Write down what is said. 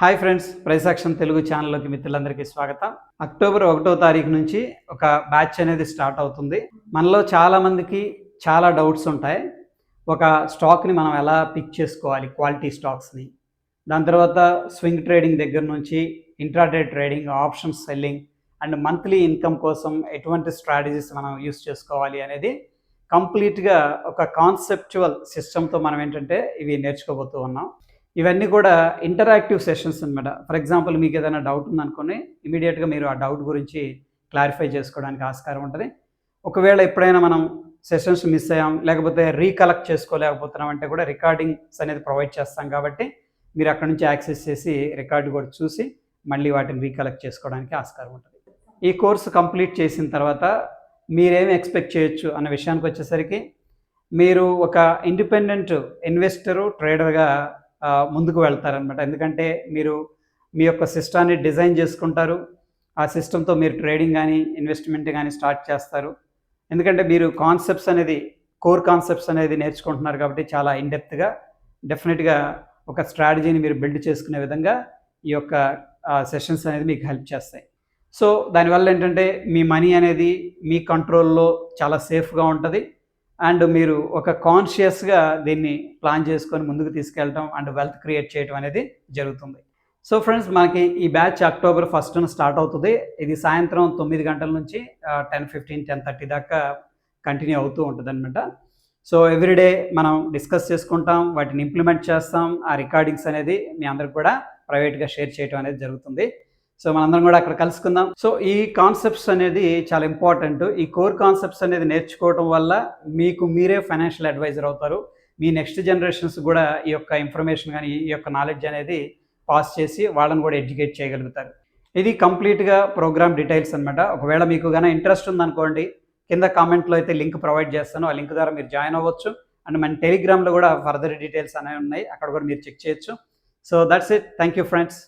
Hi friends ప్రైసాక్షన్ Telugu ఛానల్లోకి మిత్రులందరికీ స్వాగతం. అక్టోబర్ ఒకటో తారీఖు నుంచి ఒక బ్యాచ్ అనేది స్టార్ట్ అవుతుంది. మనలో చాలామందికి చాలా డౌట్స్ ఉంటాయి. ఒక స్టాక్ని మనం ఎలా పిక్ చేసుకోవాలి క్వాలిటీ స్టాక్స్ని. దాని తర్వాత స్వింగ్ ట్రేడింగ్ దగ్గర నుంచి intraday trading options selling and monthly income కోసం ఎటువంటి స్ట్రాటజీస్ మనం యూస్ చేసుకోవాలి అనేది కంప్లీట్గా ఒక కాన్సెప్చువల్ సిస్టమ్తో మనం ఏంటంటే ఇవి నేర్చుకోబోతూ ఉన్నాం. ఇవన్నీ కూడా ఇంటరాక్టివ్ సెషన్స్ అనమాట ఫర్ ఎగ్జాంపుల్ మీకు ఏదైనా డౌట్ ఉందనుకోని ఇమీడియట్గా మీరు ఆ డౌట్ గురించి క్లారిఫై చేసుకోవడానికి ఆస్కారం ఉంటుంది. ఒకవేళ ఎప్పుడైనా మనం సెషన్స్ మిస్ అయ్యాం లేకపోతే రీకలెక్ట్ చేసుకోలేకపోతున్నాం అంటే కూడా రికార్డింగ్స్ అనేది ప్రొవైడ్ చేస్తాం కాబట్టి మీరు అక్కడ నుంచి యాక్సెస్ చేసి రికార్డు కూడా చూసి మళ్ళీ వాటిని రీకలెక్ట్ చేసుకోవడానికి ఆస్కారం ఉంటుంది. ఈ కోర్సు కంప్లీట్ చేసిన తర్వాత మీరేమి ఎక్స్పెక్ట్ చేయొచ్చు అన్న విషయానికి వచ్చేసరికి మీరు ఒక ఇండిపెండెంట్ ఇన్వెస్టరు ట్రేడర్గా ముందుకు వెళ్తారనమాట ఎందుకంటే మీరు మీ యొక్క సిస్టాన్ని డిజైన్ చేసుకుంటారు. ఆ సిస్టంతో మీరు ట్రేడింగ్ కానీ ఇన్వెస్ట్మెంట్ కానీ స్టార్ట్ చేస్తారు. ఎందుకంటే మీరు కాన్సెప్ట్స్ అనేది కోర్ కాన్సెప్ట్స్ అనేది నేర్చుకుంటున్నారు కాబట్టి చాలా ఇన్డెప్త్గా డెఫినెట్గా ఒక స్ట్రాటజీని మీరు బిల్డ్ చేసుకునే విధంగా ఈ యొక్క సెషన్స్ అనేది మీకు హెల్ప్ చేస్తాయి. సో దానివల్ల ఏంటంటే మీ మనీ అనేది మీ కంట్రోల్లో చాలా సేఫ్గా ఉంటుంది. అండ్ మీరు ఒక కాన్షియస్గా దీన్ని ప్లాన్ చేసుకొని ముందుకు తీసుకెళ్ళడం అండ్ వెల్త్ క్రియేట్ చేయడం అనేది జరుగుతుంది. సో ఫ్రెండ్స్ మనకి ఈ బ్యాచ్ అక్టోబర్ ఫస్ట్న స్టార్ట్ అవుతుంది. ఇది సాయంత్రం తొమ్మిది గంటల నుంచి టెన్ ఫిఫ్టీన్ టెన్ థర్టీ దాకా కంటిన్యూ అవుతూ ఉంటుంది అనమాట సో ఎవ్రీడే మనం డిస్కస్ చేసుకుంటాం వాటిని ఇంప్లిమెంట్ చేస్తాం. ఆ రికార్డింగ్స్ అనేది మీ అందరికి కూడా ప్రైవేట్గా షేర్ చేయడం అనేది జరుగుతుంది. సో మనందరం కూడా అక్కడ కలుసుకుందాం. సో ఈ కాన్సెప్ట్స్ అనేది చాలా ఇంపార్టెంట్ ఈ కోర్ కాన్సెప్ట్స్ అనేది నేర్చుకోవడం వల్ల మీకు మీరే ఫైనాన్షియల్ అడ్వైజర్ అవుతారు. మీ నెక్స్ట్ జనరేషన్స్ కూడా ఈ యొక్క ఇన్ఫర్మేషన్ కానీ ఈ యొక్క నాలెడ్జ్ అనేది పాస్ చేసి వాళ్ళని కూడా ఎడ్యుకేట్ చేయగలుగుతారు. ఇది కంప్లీట్గా ప్రోగ్రామ్ డీటెయిల్స్ అనమాట ఒకవేళ మీకు కానీ ఇంట్రెస్ట్ ఉందనుకోండి కింద కామెంట్లో అయితే లింక్ ప్రొవైడ్ చేస్తాను. ఆ లింక్ ద్వారా మీరు జాయిన్ అవ్వచ్చు. అండ్ మన టెలిగ్రామ్లో కూడా ఫర్దర్ డీటెయిల్స్ అనేవి ఉన్నాయి. అక్కడ కూడా మీరు చెక్ చేయొచ్చు. So that's it thank you friends